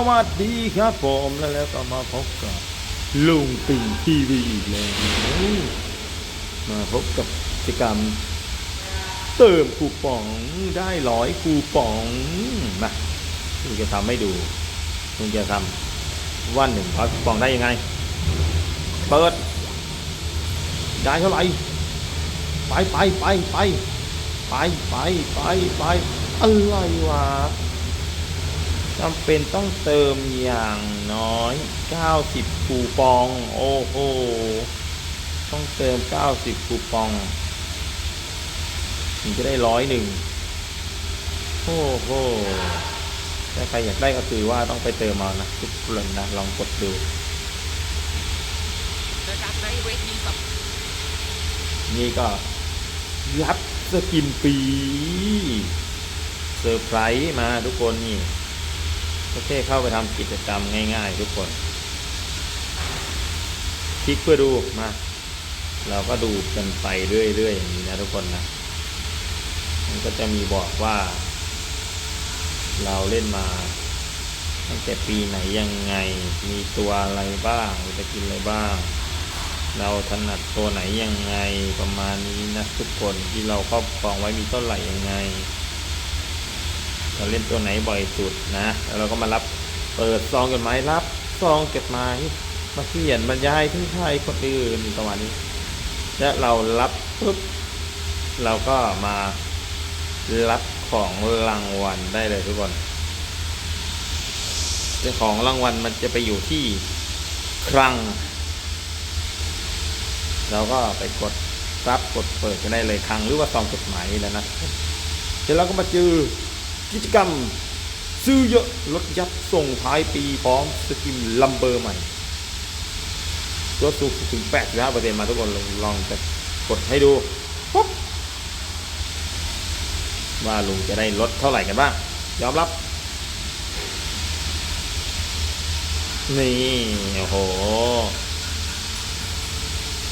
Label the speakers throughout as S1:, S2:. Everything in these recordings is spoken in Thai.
S1: สวัสดีครับผมแล้วแล้วก็มาพบกับลุงปิงทีวีอีกแล้วมาพบกับกิจกรรม เติมคูปองได้ร้อยคูปองมาลุงจะทำให้ดูลุงจะทำวันหนึ่งร้อยคูปองได้ยังไง เปิดได้เท่าไหร่ไปไปไปไปไปไปไปไปอะไรวะ จำเป็นต้องเติมอย่างน้อย 90 คูปอง โอ้โห ต้องเติม 90 คูปองถึงจะได้ร้อยหนึ่งโอ้โห ถ้าใครอยากได้ก็คือว่าต้องไปเติมเอานะทุกคนนะ ลองกดดู
S2: นี่
S1: ก็รับสกินฟรีเซอร์ไพรส์มาทุกคนนี่ ก็แค่เข้าไปทำกิจกรรมง่ายๆ ทุกคน คลิกเพื่อดูมา เราก็ดูกันไปเรื่อยๆอย่างนี้นะทุกคนนะ มันก็จะมีบอกว่า เราเล่นมาตั้งแต่ปีไหนยังไง มีตัวอะไรบ้างจะกินอะไรบ้าง เราถนัดตัวไหนยังไงประมาณนี้นะทุกคนที่เราครอบครองไว้มีเท่าไหร่ยังไง เราเล่นตัวไหนบ่อยสุดนะแล้วเราก็มารับเปิดซองจดหมายรับซองจดหมายมาเขียนบรรยายถึงใครคนอื่นประมาณนี้ และเรารับปุ๊บเราก็มารับของรางวัลได้เลยทุกคนแต่ของรางวัลมันจะไปอยู่ที่คลัง เราก็ไปกดรับกดเปิดกันได้เลยครังหรือว่าซองจดหมายนี่แหล้วนะเสร็จแล้วก็มาเจอ กิจกรรม ซื้อเยอะลดยับส่งท้ายปีพร้อมสกิมลัมเบอร์ใหม่ลดสูงถึง85%มาทุกคนลองลองกดให้ดูปุ๊บว่าลุงจะได้ลดเท่าไหร่กันบ้างยอมรับ นี่ โอ้โห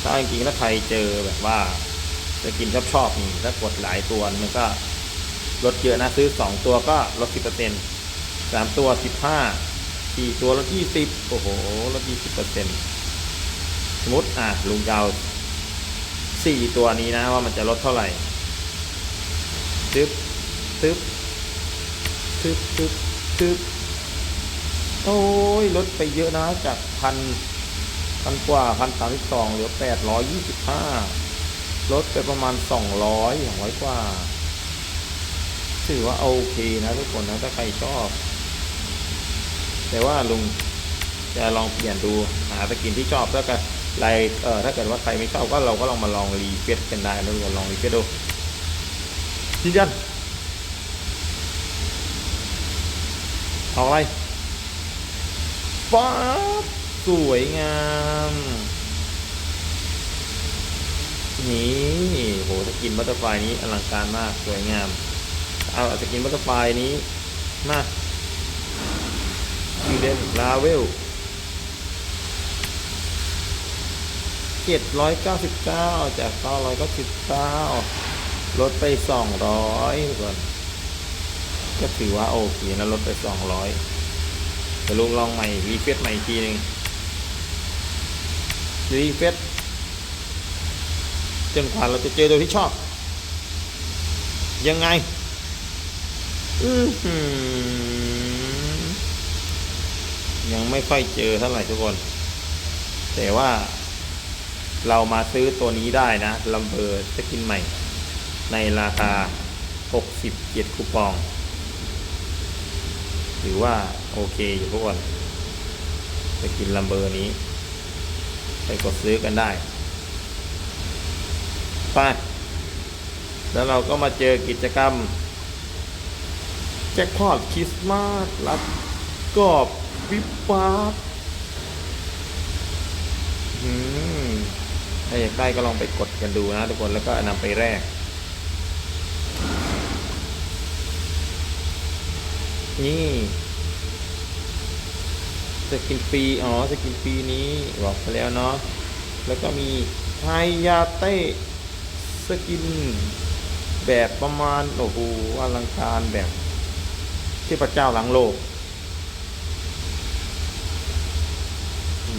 S1: ถ้าจริงๆถ้าใครเจอแบบว่าจะกินชอบชอบๆนี่ถ้ากดหลายตัวมันก็ ลดเยอะนะซื้อสองตัวก็ลดสิบเปอร์เซ็นต์สามตัวสิบห้าสี่ตัวลดยี่สิบโอ้โหลดยี่สิบเปอร์เซ็นต์สมมติอะลุงจะเอาสี่ตัวนี้นะว่ามันจะลดเท่าไหร่ตึ๊บตึ๊บตึ๊บตึ๊บตึ๊บโอ้ยลดไปเยอะนะจากพันพันกว่าพันสามสิบสองเหลือแปดร้อยยี่สิบห้าลดไปประมาณสองร้อยสองร้อยกว่า ถือว่าโอเคนะทุกคนนะถ้าใครชอบ แต่ว่าลุงจะลองเปลี่ยนดูหาสกินที่ชอบแล้วก็ไลเออถ้าเกิดว่าใครไม่ชอบก็เราก็ลองมาลองรีเฟซกันได้แล้วก็ลองรีเฟซดูยืนยันเอาอะไรป๊าบสวยงามนี่โหสกินบัตเตอร์ไฟนี้อลังการมากสวยงาม เอาสกินบัตเตอร์ไฟนี้ มายูเดนลาเวลเจ็ดร้อยเก้าสิบเก้าจากเก้าร้อยเก้าสิบเก้าลดไปสองร้อยก่อน ก็ถือว่าโอเคนะลดไปสองร้อยเดี๋ยวลุงลองใหม่ รีเฟซใหม่อีกทีหนึ่งรีเฟซจนกว่าเราจะเจอตัวที่ชอบ ยังไง อือหือ ยังไม่ค่อยเจอเท่าไหร่ทุกคน แต่ว่า เรามาซื้อตัวนี้ได้นะลัมเบอร์สกินใหม่ ในราคา 67 คูปอง ถือว่า โอเคอยู่ทุกคนสกินลัมเบอร์นี้ ไปกดซื้อกันได้ไปแล้วเราก็มาเจอกิจกรรม แจ็คพอตคริสต์มาสรับกรอบวิบวับอืมถ้าอยากได้ก็ลองไปกดกันดูนะทุกคนแล้วก็นำไปแลกนี่สกินฟรีอ๋อสกินฟรีนี้บอกไปแล้วเนาะแล้วก็มีไฮยาเต้สกินแบบประมาณ โอ้โหอลังการแบบ เทพเจ้าหลังโลก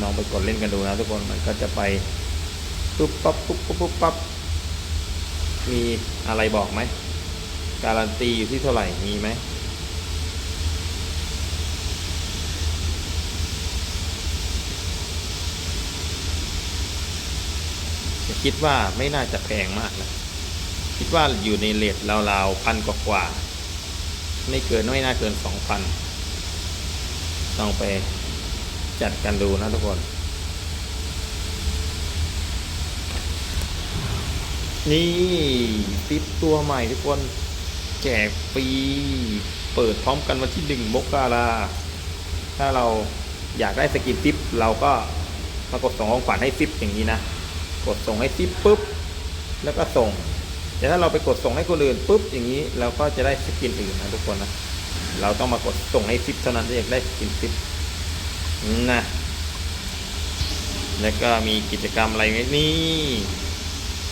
S1: องไปกดเล่นกันดูนะทุกคนมันก็จะไปปุ๊บปั๊บปุ๊บปุ๊บปุ๊บปั๊บมีอะไรบอกไหม การันตีอยู่ที่เท่าไหร่มีไหมคิดว่าไม่น่าจะแพงมากนะ คิดว่าอยู่ในเลทราวๆพันกว่าๆ ไม่เกินไม่น่าเกินสองพันต้องไปจัดกันดูนะทุกคน นี่ติดตัวใหม่ทุกคน แจกฟรีเปิดพร้อมกันวันที่หนึ่งมกราถ้าเราอยากได้สกินทิปเราก็มากดส่งของขวัญให้ทิปอย่างนี้นะ กดส่งให้ทิปปุ๊บ แล้วก็ส่ง แต่ถ้าเราไปกดส่งให้คนอื่นปุ๊บอย่างนี้เราก็จะได้สกินอื่นนะทุกคนนะเราต้องมากดส่งให้ทิปเท่านั้นที่จะได้สกินทิปนะแล้วก็มีกิจกรรมอะไรไหมนี่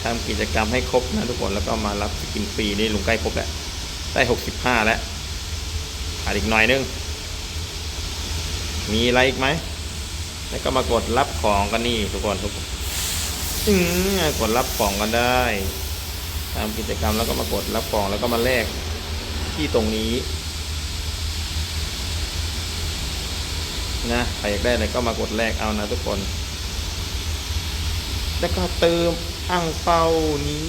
S1: ทำกิจกรรมให้ครบนะทุกคนแล้วก็มารับสกินฟรีนี่ลุงใกล้ครบแล้วได้หกสิบห้าแล้วขาดอีกหน่อยนึง มีอะไรอีกไหม แล้วก็มากดรับของกันนี่ทุกคนทุกคนอืมกดรับของกันได้ ทำกิจกรรมแล้วก็มากดรับของแล้วก็มาแลกที่ตรงนี้นะใครอยากได้อะไรก็มากดแลกเอานะทุกคน แล้วก็เติมอ่างเปานี้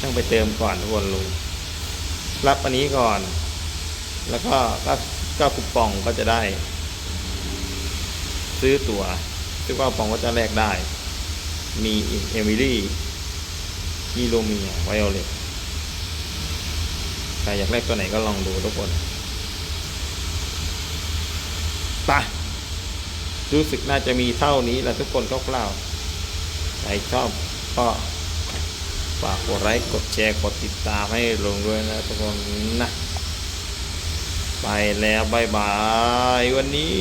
S1: ต้องไปเติมก่อนทุกคนลุงรับอันนี้ก่อน แล้วก็ก็ก็คูปองก็จะได้ ซื้อตัวซื้อว่าปองก็จะแลกได้ มีเอมิลี่ มีโรเมียไวโอเลตใครอยากแลกตัวไหนก็ลองดูทุกคนไปรู้สึกน่าจะมีเท่านี้แหละทุกคนคร่าวๆใครชอบก็ฝากกดไลค์กดแชร์กดติดตามให้ลงด้วยนะทุกคนนะ ไปแล้วบายบายวันนี้